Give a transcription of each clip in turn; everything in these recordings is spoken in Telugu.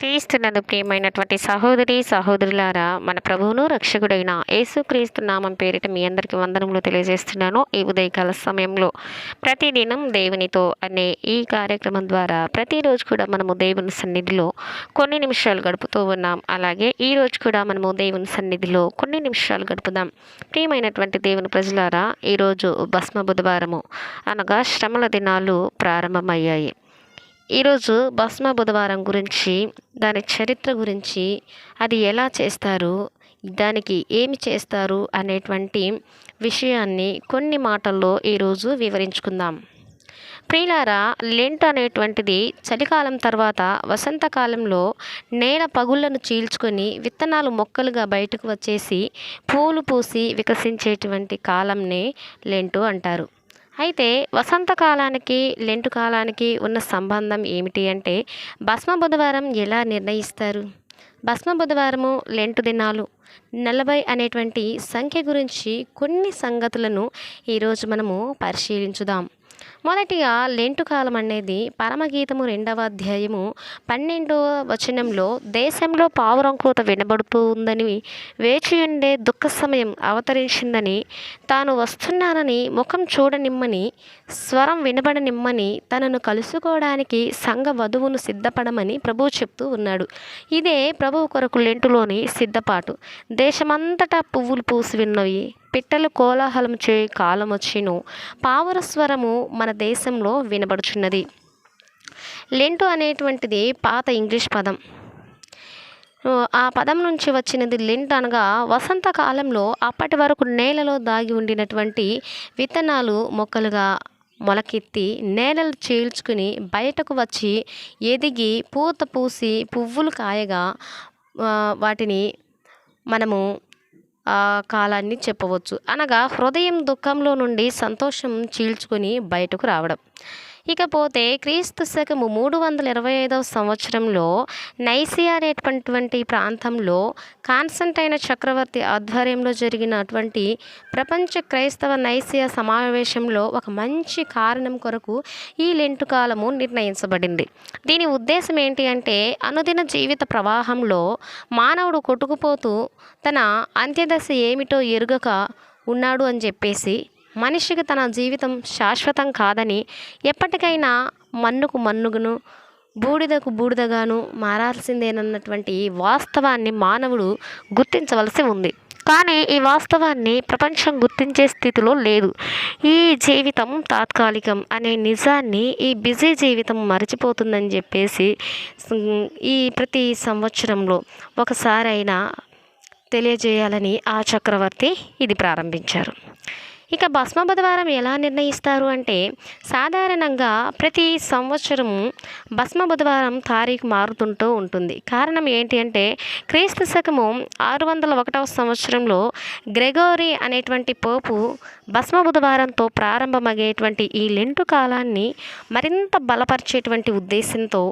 క్రీస్తునందు ప్రియమైనటువంటి సహోదరి సహోదరులారా మన ప్రభువును రక్షకుడైన యేసుక్రీస్తు నామం పేరిట మీ అందరికీ వందనములు తెలియజేస్తున్నాను. ఈ ఉదయకాల సమయంలో ప్రతిదినం దేవునితో అనే ఈ కార్యక్రమం ద్వారా ప్రతిరోజు కూడా మనము దేవుని సన్నిధిలో కొన్ని నిమిషాలు గడుపుతూ ఉన్నాం. అలాగే ఈ రోజు కూడా మనము దేవుని సన్నిధిలో కొన్ని నిమిషాలు గడుపుదాం. ప్రియమైనటువంటి దేవుని ప్రజలారా ఈరోజు భస్మ బుధవారము అనగా శ్రమల దినాలు ప్రారంభమయ్యాయి. ఈరోజు భస్మ బుధవారం గురించి దాని చరిత్ర గురించి అది ఎలా చేస్తారు దానికి ఏమి చేస్తారు అనేటువంటి విషయాన్ని కొన్ని మాటల్లో ఈరోజు వివరించుకుందాం. ప్రియులారా లెంట్ అనేటువంటిది చలికాలం తర్వాత వసంతకాలంలో నేల పగుళ్ళను చీల్చుకొని విత్తనాలు మొక్కలుగా బయటకు వచ్చేసి పూలు పూసి వికసించేటువంటి కాలంనే లెంటు అంటారు. అయితే వసంతకాలానికి లెంటు కాలానికి ఉన్న సంబంధం ఏమిటి అంటే భస్మ బుధవారం ఎలా నిర్ణయిస్తారు? భస్మ బుధవారము లెంటు దినాలు. నలభై అనేటువంటి సంఖ్య గురించి కొన్ని సంగతులను ఈరోజు మనము పరిశీలించుదాం. మొదటిగా లెంటు కాలం అనేది పరమగీతము రెండవ అధ్యాయము పన్నెండవ వచనంలో దేశంలో పావురంకూత వినబడుతూ ఉందని వేచి ఉండే దుఃఖ సమయం అవతరించిందని తాను వస్తున్నానని ముఖం చూడనిమ్మని స్వరం వినబడనిమ్మని తనను కలుసుకోవడానికి సంఘ వధువును సిద్ధపడమని ప్రభువు చెప్తూ ఉన్నాడు. ఇదే ప్రభువు కొరకు లెంటులోని సిద్ధపాటు. దేశమంతటా పువ్వులు పూసి విన్నవి. పిట్టలు కోలాహలం చే కాలం వచ్చిను. పావుర స్వరము మన దేశంలో వినబడుచున్నది. లెంటు అనేటువంటిది పాత ఇంగ్లీష్ పదం. ఆ పదం నుంచి వచ్చినది లెంట్ అనగా వసంతకాలంలో అప్పటి వరకు నేలలో దాగి ఉండినటువంటి విత్తనాలు మొక్కలుగా మొలకెత్తి నేలలు చీల్చుకుని బయటకు వచ్చి ఎదిగి పూత పూసి పువ్వులు కాయగా వాటిని మనము కాలాన్ని చెప్పవచ్చు. అనగా హృదయం దుఃఖంలో నుండి సంతోషం చీల్చుకొని బయటకు రావడం. ఇకపోతే క్రీస్తు శకము మూడు వందల ఇరవై ఐదవ సంవత్సరంలో నైసియా అనేటువంటి ప్రాంతంలో కాన్స్టంటైన చక్రవర్తి ఆధ్వర్యంలో జరిగినటువంటి ప్రపంచ క్రైస్తవ నైసియా సమావేశంలో ఒక మంచి కారణం కొరకు ఈ లెంటు కాలము నిర్ణయించబడింది. దీని ఉద్దేశం ఏంటి అంటే అనుదిన జీవిత ప్రవాహంలో మానవుడు కొట్టుకుపోతూ తన అంత్యదశ ఏమిటో ఎరుగక ఉన్నాడు అని చెప్పేసి మనిషికి తన జీవితం శాశ్వతం కాదని ఎప్పటికైనా మన్నుకు మన్నుగును బూడిదకు బూడిదగాను మారాల్సిందేనన్నటువంటి వాస్తవాన్ని మానవుడు గుర్తించవలసి ఉంది. కానీ ఈ వాస్తవాన్ని ప్రపంచం గుర్తించే స్థితిలో లేదు. ఈ జీవితం తాత్కాలికం అనే నిజాన్ని ఈ బిజీ జీవితం మర్చిపోతుందని చెప్పేసి ఈ ప్రతి సంవత్సరంలో ఒకసారైనా తెలియజేయాలని ఆ చక్రవర్తి ఇది ప్రారంభించారు. ఇక భస్మ బుధవారం ఎలా నిర్ణయిస్తారు అంటే సాధారణంగా ప్రతి సంవత్సరం భస్మ బుధవారం తారీఖు మారుతుంటూ ఉంటుంది. కారణం ఏంటి అంటే క్రీస్తు శకము ఆరు వందల ఒకటవ సంవత్సరంలో గ్రెగోరీ అనేటువంటి పోపు భస్మ బుధవారంతో ప్రారంభమయ్యేటువంటి ఈ లెంటు కాలాన్ని మరింత బలపరిచేటువంటి ఉద్దేశంతో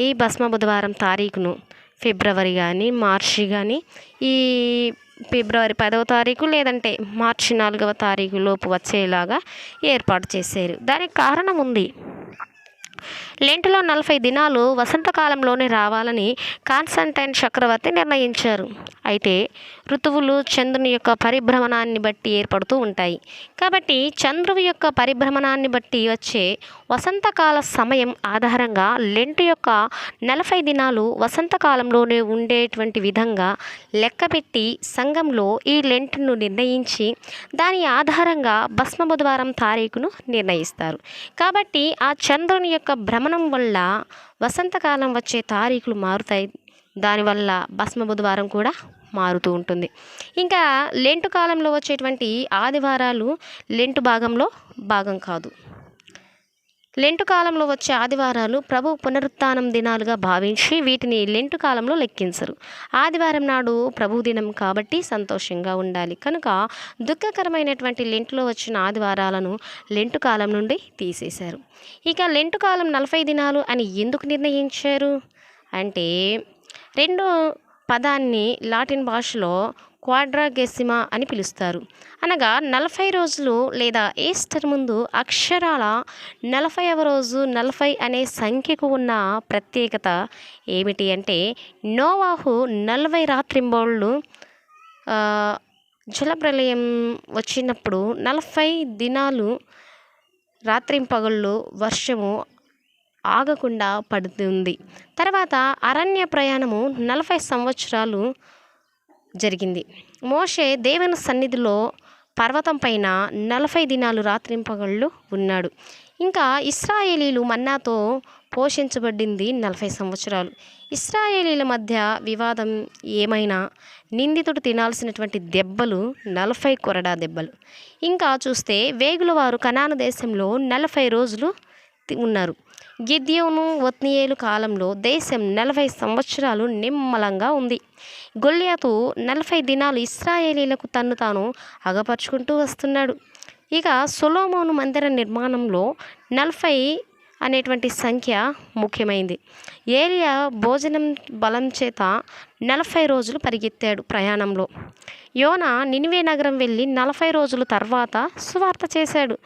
ఈ భస్మ బుధవారం తారీఖును ఫిబ్రవరి కానీ మార్చి కానీ ఈ ఫిబ్రవరి పదవ తారీఖు లేదంటే మార్చి నాలుగవ తారీఖు లోపు వచ్చేలాగా ఏర్పాటు చేశారు. దానికి కారణం ఉంది. లెంటులో నలభై దినాలు వసంతకాలంలోనే రావాలని కాన్స్టంటైన్ చక్రవర్తి నిర్ణయించారు. అయితే ఋతువులు చంద్రుని యొక్క పరిభ్రమణాన్ని బట్టి ఏర్పడుతూ ఉంటాయి. కాబట్టి చంద్రువు యొక్క పరిభ్రమణాన్ని బట్టి వచ్చే వసంతకాల సమయం ఆధారంగా లెంటు యొక్క నలభై దినాలు వసంతకాలంలోనే ఉండేటువంటి విధంగా లెక్కపెట్టి సంఘంలో ఈ లెంట్ను నిర్ణయించి దాని ఆధారంగా భస్మ బుధవారం తారీఖును నిర్ణయిస్తారు. కాబట్టి ఆ చంద్రుని యొక్క భ్రమణం వల్ల వసంతకాలం వచ్చే తారీఖులు మారుతాయి. దానివల్ల భస్మ బుధవారం కూడా మారుతూ ఉంటుంది. ఇంకా లెంటు కాలంలో వచ్చేటువంటి ఆదివారాలు లెంటు భాగంలో భాగం కాదు. లెంటు కాలంలో వచ్చే ఆదివారాలు ప్రభు పునరుత్నం దినాలుగా భావించి వీటిని లెంటు కాలంలో లెక్కించరు. ఆదివారం నాడు ప్రభు దినం కాబట్టి సంతోషంగా ఉండాలి. కనుక దుఃఖకరమైనటువంటి లెంటులో వచ్చిన ఆదివారాలను లెంటు కాలం నుండి తీసేశారు. ఇక లెంటు కాలం నలభై దినాలు అని ఎందుకు నిర్ణయించారు? అంటే రెండు పదాన్ని లాటిన్ భాషలో క్వాడ్రాగెసిమా అని పిలుస్తారు. అనగా నలభై రోజులు లేదా ఈస్టర్ ముందు అక్షరాల నలభైవ రోజు నలభై అనే సంఖ్యకు ఉన్న ప్రత్యేకత ఏమిటి అంటే నోవాహు నలభై రాత్రింబోళ్ళు జలప్రలయం వచ్చినప్పుడు నలభై దినాలు రాత్రింపగళ్ళు వర్షము ఆగకుండా పడుతుంది. తర్వాత అరణ్య ప్రయాణము నలభై సంవత్సరాలు జరిగింది. మోషే దేవుని సన్నిధిలో పర్వతం పైన నలభై దినాలు రాత్రింపగళ్ళు ఉన్నాడు. ఇంకా ఇస్రాయేలీలు మన్నాతో పోషించబడింది నలభై సంవత్సరాలు. ఇస్రాయేలీల మధ్య వివాదం ఏమైనా నిందితుడు తినాల్సినటువంటి దెబ్బలు నలభై కొరడా దెబ్బలు. ఇంకా చూస్తే వేగుల వారు కనాను దేశంలో నలభై రోజులు ఉన్నారు. గిద్యోను ఒత్నియేలు కాలంలో దేశం నలభై సంవత్సరాలు నిమ్మలంగా ఉంది. గొల్యాతు నలభై దినాలు ఇస్రాయేలీలకు తన్ను తాను అగపరుచుకుంటూ వస్తున్నాడు. ఇక సొలోమోను మందిర నిర్మాణంలో నలభై అనేటువంటి సంఖ్య ముఖ్యమైంది. ఏలియా భోజనం బలం చేత నలభై రోజులు పరిగెత్తాడు ప్రయాణంలో. యోన నినివే నగరం వెళ్ళి నలభై రోజుల తర్వాత సువార్త చేశాడు.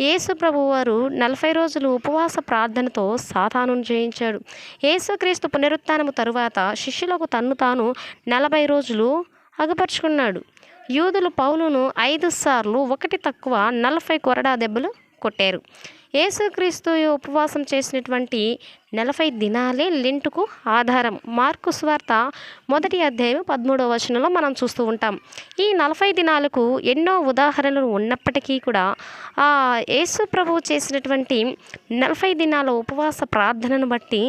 యేసు ప్రభువారు నలభై రోజులు ఉపవాస ప్రార్థనతో సాతానును జయించాడు. యేసుక్రీస్తు పునరుత్నము తరువాత శిష్యులకు తన్ను తాను నలభై రోజులు అగపరుచుకున్నాడు. యూదులు పౌలును ఐదు సార్లు ఒకటి తక్కువ నలభై కొరడా దెబ్బలు కొట్టారు. యేసుక్రీస్తు ఉపవాసం చేసినటువంటి నలభై దినాలే లెంటుకు ఆధారం. మార్కు స్వార్త మొదటి అధ్యాయం పదమూడవ వచనంలో మనం చూస్తూ ఉంటాం. ఈ నలభై దినాలకు ఎన్నో ఉదాహరణలు ఉన్నప్పటికీ కూడా ఆ యేసు ప్రభువు చేసినటువంటి నలభై దినాల ఉపవాస ప్రార్థనను బట్టి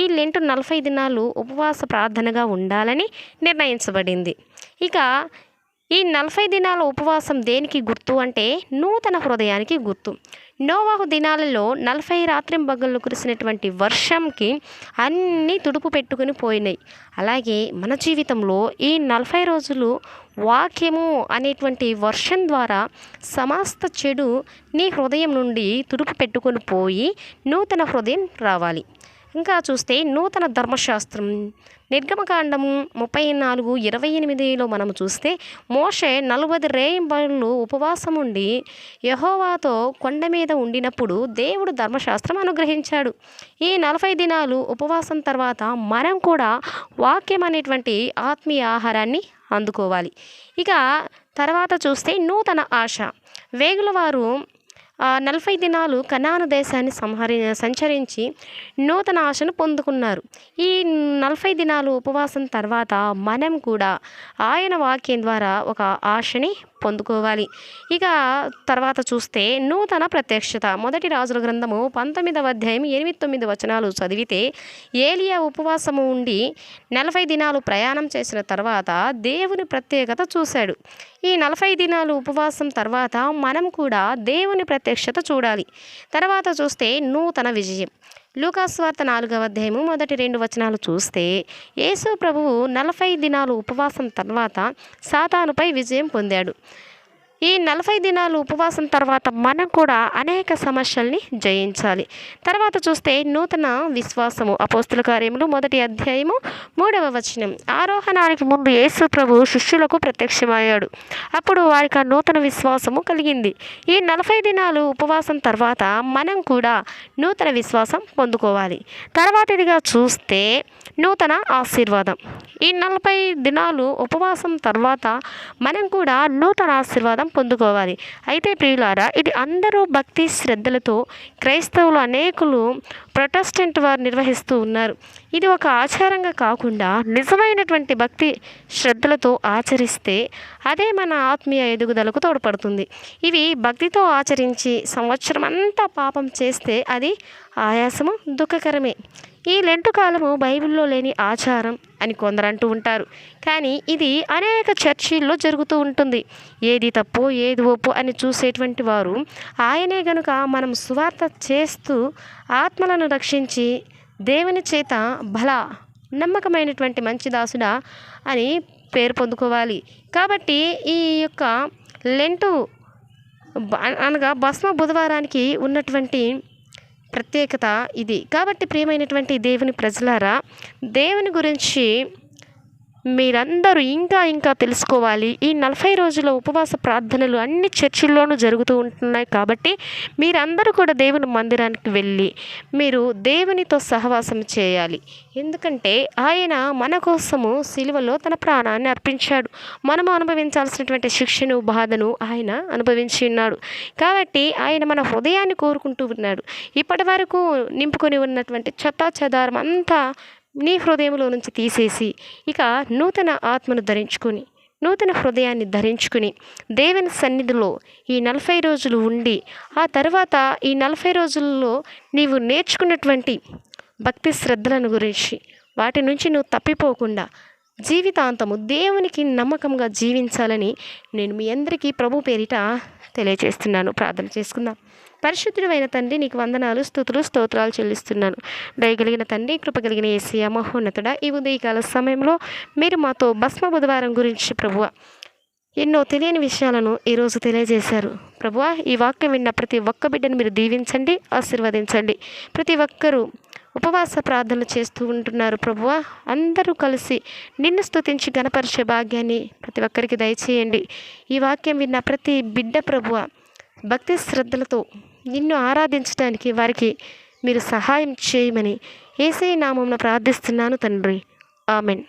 ఈ లెంటు నలభై దినాలు ఉపవాస ప్రార్థనగా ఉండాలని నిర్ణయించబడింది. ఇక ఈ నలభై దినాల ఉపవాసం దేనికి గుర్తు అంటే నూతన హృదయానికి గుర్తు. నోవాహు దినాలలో నలభై రాత్రింబగళ్ళు కురిసినటువంటి వర్షంకి అన్నీ తుడుపు పెట్టుకుని పోయినాయి. అలాగే మన జీవితంలో ఈ నలభై రోజులు వాక్యము అనేటువంటి వర్షం ద్వారా సమస్త చెడు నీ హృదయం నుండి తుడుపు పెట్టుకొని పోయి నూతన హృదయం రావాలి. ఇంకా చూస్తే నూతన ధర్మశాస్త్రం. నిర్గమకాండము ముప్పై నాలుగు ఇరవై ఎనిమిదిలో మనం చూస్తే మోషే నలభై రేయింబళ్ళు ఉపవాసం ఉండి యహోవాతో కొండ మీద ఉండినప్పుడు దేవుడు ధర్మశాస్త్రం అనుగ్రహించాడు. ఈ నలభై దినాలు ఉపవాసం తర్వాత మనం కూడా వాక్యం అనేటువంటి ఆత్మీయ ఆహారాన్ని అందుకోవాలి. ఇక తర్వాత చూస్తే నూతన ఆశ. వేగుల వారు నలభై దినాలు కనాను దేశాన్ని సంహరి సంచరించి నూతన ఆశను పొందుకున్నారు. ఈ నలభై దినాలు ఉపవాసం తర్వాత మనం కూడా ఆయన వాక్యం ద్వారా ఒక ఆశని పొందుకోవాలి. ఇక తర్వాత చూస్తే నూతన ప్రత్యక్షత. మొదటి రాజుల గ్రంథము పంతొమ్మిదవ అధ్యాయం ఎనిమిది తొమ్మిది వచనాలు చదివితే ఏలియా ఉపవాసము ఉండి నలభై దినాలు ప్రయాణం చేసిన తర్వాత దేవుని ప్రత్యేకత చూశాడు. ఈ నలభై దినాలు ఉపవాసం తర్వాత మనం కూడా దేవుని ప్రత్యక్షత చూడాలి. తర్వాత చూస్తే నూతన విజయం. లూకాస్వార్త నాలుగవ అధ్యాయము మొదటి రెండు వచనాలు చూస్తే యేసు ప్రభువు నలభై దినాలు ఉపవాసం తర్వాత సాతానుపై విజయం పొందాడు. ఈ నలభై దినాలు ఉపవాసం తర్వాత మనం కూడా అనేక సమస్యల్ని జయించాలి. తర్వాత చూస్తే నూతన విశ్వాసము. అపోస్తుల కార్యములు మొదటి అధ్యాయము మూడవ వచనం. ఆరోహణానికి ముందు యేసు ప్రభు శిష్యులకు ప్రత్యక్షమయ్యాడు. అప్పుడు వారికి ఆ నూతన విశ్వాసము కలిగింది. ఈ నలభై దినాలు ఉపవాసం తర్వాత మనం కూడా నూతన విశ్వాసం పొందుకోవాలి. తర్వాతదిగా చూస్తే నూతన ఆశీర్వాదం. ఈ నలభై దినాలు ఉపవాసం తర్వాత మనం కూడా నూతన ఆశీర్వాదం పొందుకోవాలి. అయితే ప్రియులారా ఇది అందరూ భక్తి శ్రద్ధలతో క్రైస్తవులు అనేకులు ప్రొటెస్టెంట్ వారు నిర్వహిస్తూ ఉన్నారు. ఇది ఒక ఆచారంగా కాకుండా నిజమైనటువంటి భక్తి శ్రద్ధలతో ఆచరిస్తే అదే మన ఆత్మీయ ఎదుగుదలకు తోడ్పడుతుంది. ఇవి భక్తితో ఆచరించి సంవత్సరం అంతా పాపం చేస్తే అది ఆయాసము దుఃఖకరమే. ఈ లెంటు కాలము బైబిల్లో లేని ఆచారం అని కొందరు అంటూ ఉంటారు. కానీ ఇది అనేక చర్చిల్లో జరుగుతూ ఉంటుంది. ఏది తప్పు ఏది ఒప్పు అని చూసేటువంటి వారు ఆయనే గనుక మనం సువార్త చేస్తూ ఆత్మలను రక్షించి దేవుని చేత బల నమ్మకమైనటువంటి మంచి దాసుడా అని పేరు పొందుకోవాలి. కాబట్టి ఈ యొక్క లెంటు అనగా భస్మ బుధవారానికి ఉన్నటువంటి ప్రత్యేకత ఇది. కాబట్టి ప్రియమైనటువంటి దేవుని ప్రజలారా దేవుని గురించి మీరందరూ ఇంకా ఇంకా తెలుసుకోవాలి. ఈ నలభై రోజుల ఉపవాస ప్రార్థనలు అన్ని చర్చిల్లోనూ జరుగుతూ ఉంటున్నాయి కాబట్టి మీరందరూ కూడా దేవుని మందిరానికి వెళ్ళి మీరు దేవునితో సహవాసం చేయాలి. ఎందుకంటే ఆయన మన కోసము సిలువలో తన ప్రాణాన్ని అర్పించాడు. మనము అనుభవించాల్సినటువంటి శిక్షను బాధను ఆయన అనుభవించి ఉన్నాడు. కాబట్టి ఆయన మన హృదయాన్ని కోరుకుంటూ ఉన్నాడు. ఇప్పటి వరకు నింపుకొని ఉన్నటువంటి చెత్త చెదారం అంతా నీ హృదయంలో నుంచి తీసేసి ఇక నూతన ఆత్మను ధరించుకొని నూతన హృదయాన్ని ధరించుకుని దేవుని సన్నిధిలో ఈ నలభై రోజులు ఉండి ఆ తర్వాత ఈ నలభై రోజుల్లో నీవు నేర్చుకున్నటువంటి భక్తి శ్రద్ధలను గురించి వాటి నుంచి నువ్వు తప్పిపోకుండా జీవితాంతము దేవునికి నమ్మకంగా జీవించాలని నేను మీ అందరికీ ప్రభు పేరిట తెలియజేస్తున్నాను. ప్రార్థన చేసుకుందాం. పరిశుద్ధుడైన తండ్రి నీకు వందనాలు స్థుతులు స్తోత్రాలు చెల్లిస్తున్నాను. దయగలిగిన తండ్రి కృపగలిగిన ఏసీ మహోన్నతుడ ఈ ఉదయకాల సమయంలో మీరు మాతో భస్మ బుధవారం గురించి ప్రభువ ఎన్నో తెలియని విషయాలను ఈరోజు తెలియజేశారు. ప్రభువా ఈ వాక్యం విన్న ప్రతి ఒక్క బిడ్డను మీరు దీవించండి ఆశీర్వదించండి. ప్రతి ఒక్కరూ ఉపవాస ప్రార్థనలు చేస్తూ ఉంటున్నారు ప్రభువా. అందరూ కలిసి నిన్ను స్తుతించి గణపరిచే భాగ్యాన్ని ప్రతి ఒక్కరికి దయచేయండి. ఈ వాక్యం విన్న ప్రతి బిడ్డ ప్రభువ భక్తి శ్రద్ధలతో నిన్ను ఆరాధించడానికి వారికి మీరు సహాయం చేయమని ఏసై నామంలో ప్రార్థిస్తున్నాను తండ్రి. ఆమెన్.